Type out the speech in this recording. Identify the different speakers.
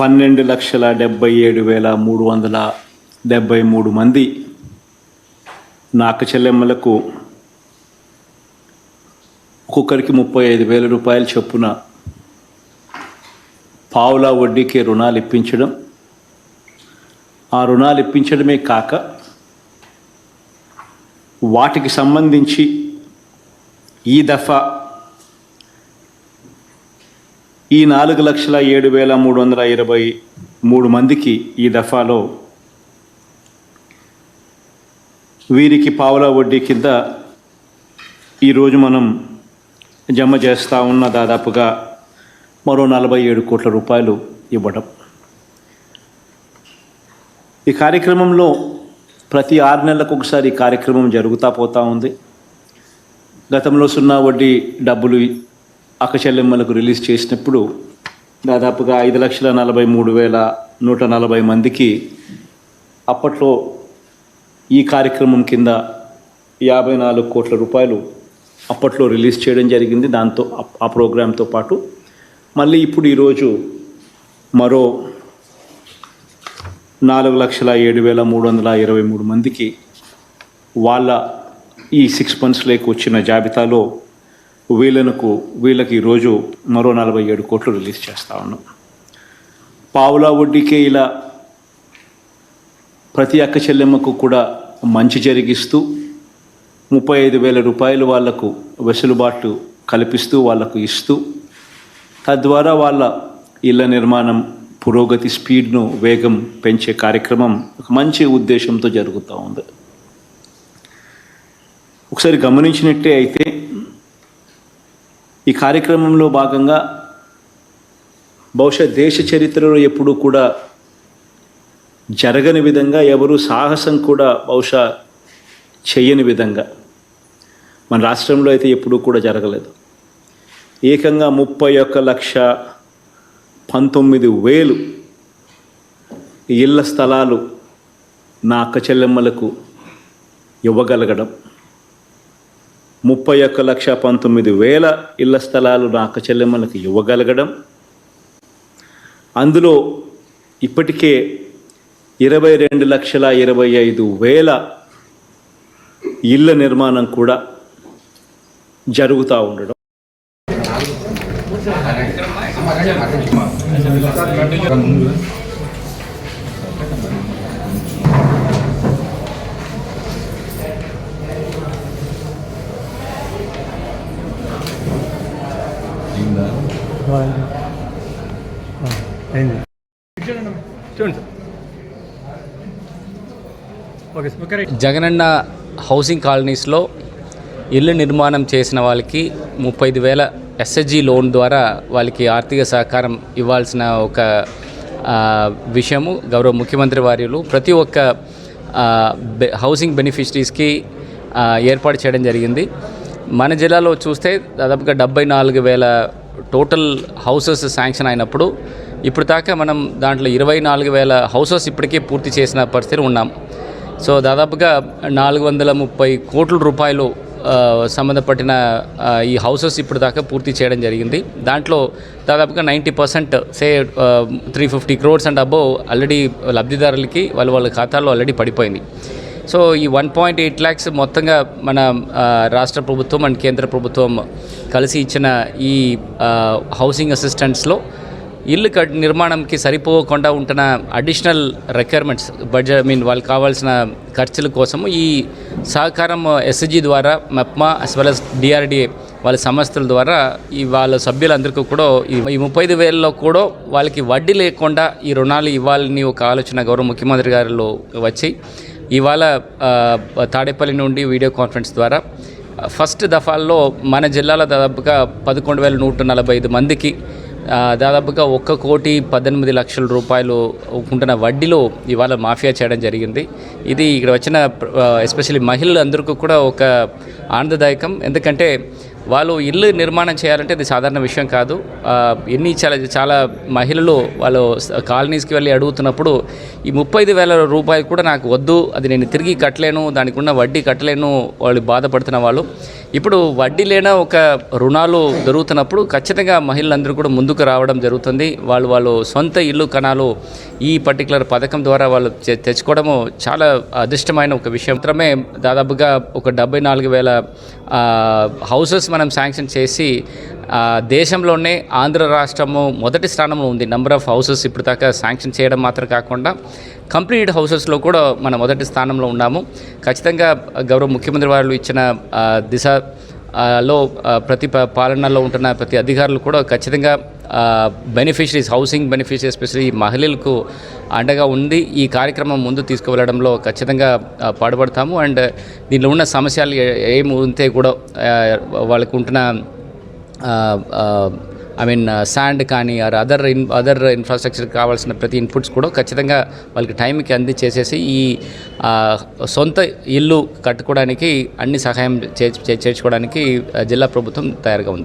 Speaker 1: పన్నెండు లక్షల డెబ్బై ఏడు వేల మూడు వందల డెబ్బై మూడు మంది నాక చెల్లెమ్మలకు ఒక్కొక్కరికి ముప్పై ఐదు వేల రూపాయల చొప్పున పావులా వడ్డీకి రుణాలు ఇప్పించడం. ఆ రుణాలు ఇప్పించడమే కాక వాటికి సంబంధించి ఈ దఫా ఈ నాలుగు లక్షల ఏడు వేల మూడు వందల ఇరవై మూడు మందికి ఈ దఫాలో వీరికి పావుల వడ్డీ కింద ఈరోజు మనం జమ చేస్తూ ఉన్న దాదాపుగా మరో నలభై ఏడు కోట్ల రూపాయలు ఇవ్వడం. ఈ కార్యక్రమంలో ప్రతి ఆరు నెలలకు ఒకసారి కార్యక్రమం జరుగుతూ పోతూ ఉంది. గతంలో సున్నా వడ్డీ డబ్బులు అక్కచెల్లెమ్మలకు రిలీజ్ చేసినప్పుడు దాదాపుగా ఐదు లక్షల నలభై మూడు వేల నూట నలభై మందికి అప్పట్లో ఈ కార్యక్రమం కింద యాభై నాలుగు కోట్ల రూపాయలు అప్పట్లో రిలీజ్ చేయడం జరిగింది. దాంతో ఆ- ఆ ప్రోగ్రాంతో పాటు మళ్ళీ ఇప్పుడు ఈరోజు మరో నాలుగు లక్షల ఏడు వేల మూడు వందల ఇరవై మూడు మందికి వాళ్ళ ఈ సిక్స్ మంత్స్లోకి వచ్చిన జాబితాలో వీళ్ళకు వీళ్ళకి ఈరోజు మరో నలభై ఏడు కోట్లు రిలీజ్ చేస్తా ఉన్నాం. పావులా వడ్డీకే ఇలా ప్రతి అక్క చెల్లెమ్మకు కూడా మంచి జరిగిస్తూ ముప్పై ఐదు వేల రూపాయలు వాళ్ళకు వెసులుబాటు కల్పిస్తూ వాళ్ళకు ఇస్తూ తద్వారా వాళ్ళ ఇళ్ళ నిర్మాణం పురోగతి స్పీడ్ను వేగం పెంచే కార్యక్రమం ఒక మంచి ఉద్దేశంతో జరుగుతూ ఉంది. ఒకసారి గమనించినట్టే అయితే ఈ కార్యక్రమంలో భాగంగా బహుశా దేశ చరిత్రలో ఎప్పుడూ కూడా జరగని విధంగా ఎవరు సాహసం కూడా బహుశా చేయని విధంగా మన రాష్ట్రంలో అయితే ఎప్పుడూ కూడా జరగలేదు. ఏకంగా ముప్పై ఒక్క లక్ష పంతొమ్మిది వేలు ఇళ్ళ స్థలాలు నా అక్క చెల్లెమ్మలకు ఇవ్వగలగడం. ముప్పై ఒక్క లక్ష పంతొమ్మిది వేల ఇళ్ళ స్థలాలు నా అక్క చెల్లెమ్మలకు ఇవ్వగలగడం. అందులో ఇప్పటికే ఇరవై రెండు లక్షల ఇరవై ఐదు వేల ఇళ్ళ నిర్మాణం కూడా జరుగుతూ ఉండడం.
Speaker 2: జగనన్న హౌసింగ్ కాలనీస్లో ఇల్లు నిర్మాణం చేసిన వాళ్ళకి ముప్పై ఐదు వేల ఎస్హెచ్జి లోన్ ద్వారా వాళ్ళకి ఆర్థిక సహకారం ఇవ్వాల్సిన ఒక ఆ, విషయము గౌరవ ముఖ్యమంత్రి వార్యులు ప్రతి ఒక్క హౌసింగ్ బెనిఫిషరీస్కి ఏర్పాటు చేయడం జరిగింది. మన జిల్లాలో చూస్తే దాదాపుగా డెబ్బై నాలుగు వేల టోటల్ హౌసెస్ శాంక్షన్ అయినప్పుడు ఇప్పుడు దాకా మనం దాంట్లో ఇరవై నాలుగు వేల హౌసెస్ ఇప్పటికే పూర్తి చేసిన పరిస్థితి ఉన్నాం. సో దాదాపుగా నాలుగు వందల ముప్పై కోట్ల రూపాయలు సంబంధపట్టిన ఈ హౌసెస్ ఇప్పుడు దాకా పూర్తి చేయడం జరిగింది. దాంట్లో దాదాపుగా ninety percent say three fifty crores and above already లబ్ధిదారులకి వాళ్ళ వాళ్ళ ఖాతాల్లో ఆల్రెడీ పడిపోయింది సో ఈ వన్ పాయింట్ ఎయిట్ ల్యాక్స్ మొత్తంగా మన రాష్ట్ర ప్రభుత్వం అండ్ కేంద్ర ప్రభుత్వం కలిసి ఇచ్చిన ఈ హౌసింగ్ అసిస్టెంట్స్లో ఇల్లు కట్ నిర్మాణంకి సరిపోకుండా ఉంటున్న additional requirements budget I mean వాళ్ళకి కావాల్సిన ఖర్చుల కోసం ఈ సహకారం ఎస్ఎస్జి ద్వారా MEPMA as well as DRDA వాళ్ళ సంస్థల ద్వారా ఈ వాళ్ళ సభ్యులందరికీ కూడా ఈ- ఈ ముప్పై ఐదు వేలలో కూడా వాళ్ళకి వడ్డీ లేకుండా ఈ రుణాలు ఇవ్వాలని ఒక ఆలోచన గౌరవ ముఖ్యమంత్రి గారిలో వచ్చి ఇవాళ తాడేపల్లి నుండి వీడియో కాన్ఫరెన్స్ ద్వారా ఫస్ట్ దఫాల్లో మన జిల్లాలో దాదాపుగా పదకొండు వేల నూట నలభై ఐదు మందికి దాదాపుగా ఒక్క కోటి పద్దెనిమిది లక్షల రూపాయలు ఉంటున్న వడ్డీలో ఇవాళ మాఫియా చేయడం జరిగింది. ఇది ఇక్కడ వచ్చిన ఎస్పెషల్లీ మహిళలందరికీ కూడా ఒక ఆనందదాయకం. ఎందుకంటే వాళ్ళు ఇల్లు నిర్మాణం చేయాలంటే అది సాధారణ విషయం కాదు. ఎన్ని చాలా చాలా మహిళలు వాళ్ళు కాలనీస్కి వెళ్ళి అడుగుతున్నప్పుడు ఈ ముప్పై ఐదు వేల రూపాయలు కూడా నాకు వద్దు అది నేను తిరిగి కట్టలేను దానికి ఉన్న వడ్డీ కట్టలేను వాళ్ళు బాధపడుతున్న వాళ్ళు. ఇప్పుడు వడ్డీ లేన ఒక రుణాలు దొరుకుతున్నప్పుడు ఖచ్చితంగా మహిళలందరూ కూడా ముందుకు రావడం జరుగుతుంది. వాళ్ళు వాళ్ళు సొంత ఇల్లు కణాలు ఈ పర్టికులర్ పథకం ద్వారా వాళ్ళు తె- తెచ్చుకోవడము చాలా అదృష్టమైన ఒక విషయం. మాత్రమే దాదాపుగా ఒక డెబ్బై నాలుగు వేల హౌసెస్ మనం శాంక్షన్ చేసి దేశంలోనే ఆంధ్ర రాష్ట్రము మొదటి స్థానంలో ఉంది. నెంబర్ ఆఫ్ హౌసెస్ ఇప్పుడు దాకా శాంక్షన్ చేయడం మాత్రం కాకుండా కంప్లీట్ హౌసెస్లో కూడా మనం మొదటి స్థానంలో ఉన్నాము. ఖచ్చితంగా గౌరవ ముఖ్యమంత్రి వారు ఇచ్చిన ఆ, దిశ లో ప్రతి ప- పాలనలో ఉంటున్న ప్రతి అధికారులు కూడా ఖచ్చితంగా బెనిఫిషరీస్ హౌసింగ్ బెనిఫిషరీస్ ఎస్పెషలీ మహిళలకు అండగా ఉంది ఈ కార్యక్రమం ముందు తీసుకువెళ్ళడంలో ఖచ్చితంగా ఆ, పాటుపడతాము. అండ్ దీనిలో ఉన్న సమస్యలు ఏ- ఏమి ఉంటే కూడా వాళ్ళకు ఉంటున్న ఐ మీన్ శాండ్ కానీ or other in other infrastructure కావాల్సిన ప్రతి ఇన్పుట్స్ కూడా ఖచ్చితంగా వాళ్ళకి టైంకి అంది చేసేసి ఈ సొంత ఇల్లు కట్టుకోవడానికి అన్ని సహాయం చే చేర్చుకోవడానికి జిల్లా ప్రభుత్వం తయారుగా ఉంది.